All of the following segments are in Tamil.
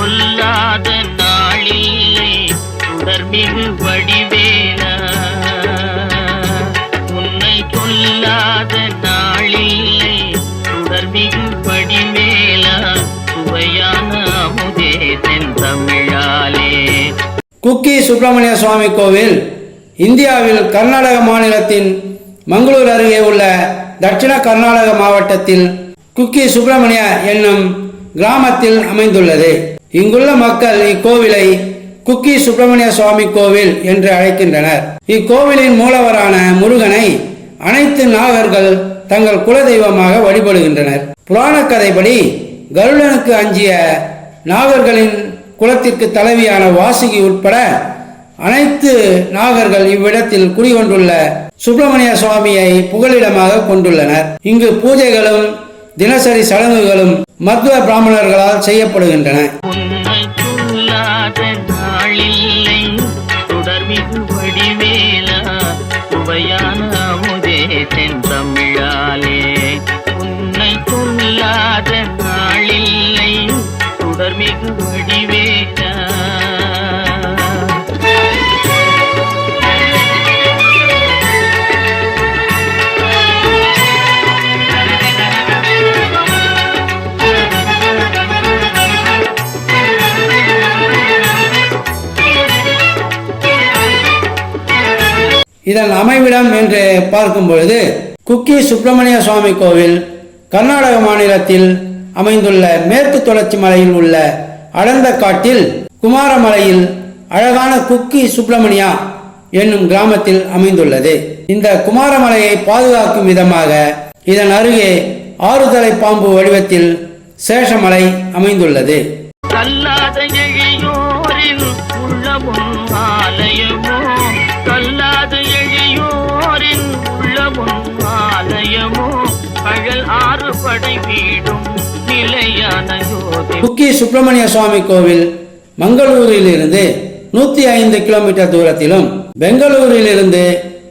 கொல்லாத நாளில்லை தொடர்மிகு வடிவேலா. உன்னை கொல்லாத நாளில்லை தொடர்மிகு வடிவேலா. சுவையான அமுதே செந்தமிழாலே குக்கி சுப்பிரமணிய சுவாமி கோவில் இந்தியாவில் கர்நாடக மாநிலத்தின் மங்களூர் அருகே உள்ள தட்சிண கர்நாடக மாவட்டத்தில் குக்கி சுப்பிரமணிய என்னும் கிராமத்தில் அமைந்துள்ளது. இங்குள்ள மக்கள் இக்கோவிலை குக்கி சுப்பிரமணிய சுவாமி கோவில் என்று அழைக்கின்றனர். இக்கோவிலின் மூலவரான முருகனை அனைத்து நாகர்கள் தங்கள் குலதெய்வமாக வழிபடுகின்றனர். புராண கதைப்படி கருடனுக்கு அஞ்சிய நாகர்களின் குலத்திற்கு தலைவியான வாசுகி உட்பட அனைத்து நாகர்கள் இவ்விடத்தில் குடிகொண்டுள்ள சுப்பிரமணிய சுவாமியை புகலிடமாக கொண்டுள்ளனர். இங்கு பூஜைகளும் தினசரி சடங்குகளும் மத்துவ பிராமணர்களால் செய்யப்படுகின்றன. உன்னை சொல்லாத நாளில்லை தொடர்மிகு வடிவேலா சுவையான அமுதே தென்தமிழாலே இதன் அமைவிடம் என்று பார்க்கும் பொழுது குக்கி சுப்பிரமணிய சுவாமி கோவில் கர்நாடக மாநிலத்தில் அமைந்துள்ள மேற்கு தொடர்ச்சி மலையில் உள்ள அடர்ந்த காட்டில் குமாரமலையில் அழகான குக்கி சுப்பிரமணியா என்னும் கிராமத்தில் அமைந்துள்ளது. இந்த குமாரமலையை பாதுகாக்கும் விதமாக இதன் அருகே ஆறுதலை பாம்பு வடிவத்தில் சேஷமலை அமைந்துள்ளது. ஆறு படை வீடும் நிலையான குக்கி சுப்பிரமணிய சுவாமி கோவில் மங்களூரிலிருந்து நூத்தி ஐந்து கிலோமீட்டர் தூரத்திலும் பெங்களூரிலிருந்து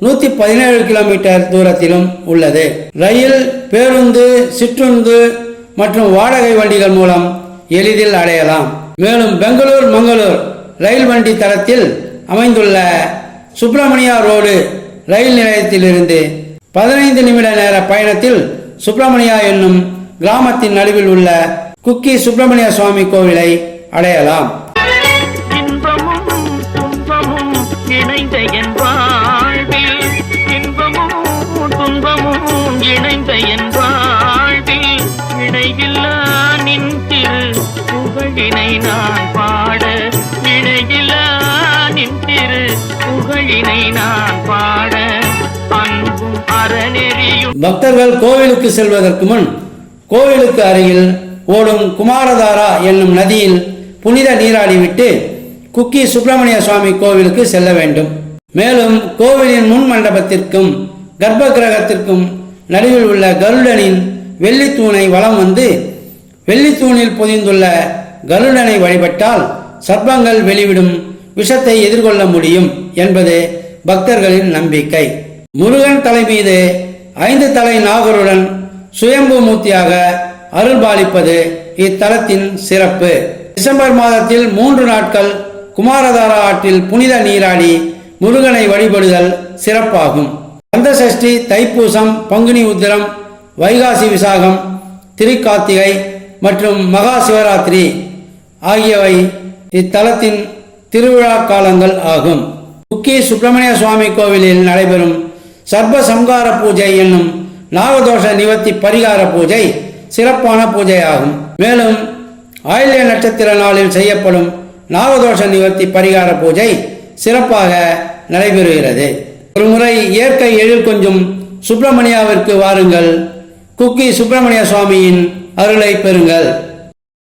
நூத்தி பதினேழு கிலோமீட்டர் தூரத்திலும் உள்ளது. ரயில் பேருந்து சிற்றுந்து மற்றும் வாடகை வண்டிகள் மூலம் எளிதில் அடையலாம். மேலும் பெங்களூர் மங்களூர் ரயில் வண்டி தளத்தில் அமைந்துள்ள சுப்பிரமணியா ரோடு ரயில் நிலையத்திலிருந்து பதினைந்து நிமிட நேர பயணத்தில் சுப்பிரமணியா என்னும் கிராமத்தின் நடுவில் உள்ள குக்கி சுப்பிரமணிய சுவாமி கோவிலை அடையலாம். இன்பமும் துன்பமும் திரு புகழினை நான் பாட. பக்தர்கள் கோவிலுக்கு செல்வதற்கு முன் கோவிலுக்கு அருகில் ஓடும் குமாரதாரா என்னும் நதியில் புனித நீராடிவிட்டு குக்கி சுப்பிரமணிய சுவாமி கோவிலுக்கு செல்ல வேண்டும். மேலும் கோவிலின் முன் மண்டபத்திற்கும் கர்ப்ப கிரகத்திற்கும் நடுவில் உள்ள கருடனின் வெள்ளித்தூணை வலம் வந்து வெள்ளித்தூணில் பொதிந்துள்ள கருடனை வழிபட்டால் சர்ப்பங்கள் வெளிவிடும் விஷத்தை எதிர்கொள்ள முடியும் என்பது பக்தர்களின் நம்பிக்கை. முருகன் தலை மீது ஐந்து தலை நாகருடன் சுயம்பு மூர்த்தியாக அருள்பாலிப்பது இத்தலத்தின் சிறப்பு. டிசம்பர் மாதத்தில் மூன்று நாட்கள் குமாரதாரா ஆற்றில் புனித நீராடி முருகனை வழிபடுதல் சிறப்பாகும். கந்தசஷ்டி தைப்பூசம் பங்குனி உத்திரம் வைகாசி விசாகம் திருக்கார்த்திகை மற்றும் மகா சிவராத்திரி ஆகியவை இத்தலத்தின் திருவிழா காலங்கள் ஆகும். குக்கி சுப்பிரமணிய சுவாமி கோவிலில் நடைபெறும் சர்ப சம்கார பூஜை என்னும் நாகதோஷ நிவர்த்தி பரிகார பூஜை சிறப்பான பூஜையாகும். மேலும் ஆயில்ய நட்சத்திர நாளில் செய்யப்படும் நாகதோஷ நிவர்த்தி பரிகார பூஜை சிறப்பாக நடைபெறுகிறது. ஒருமுறை இயற்கை எழில் கொஞ்சம் சுப்பிரமணியாவிற்கு வாருங்கள். குக்கி சுப்பிரமணிய சுவாமியின் அருளை பெறுங்கள்.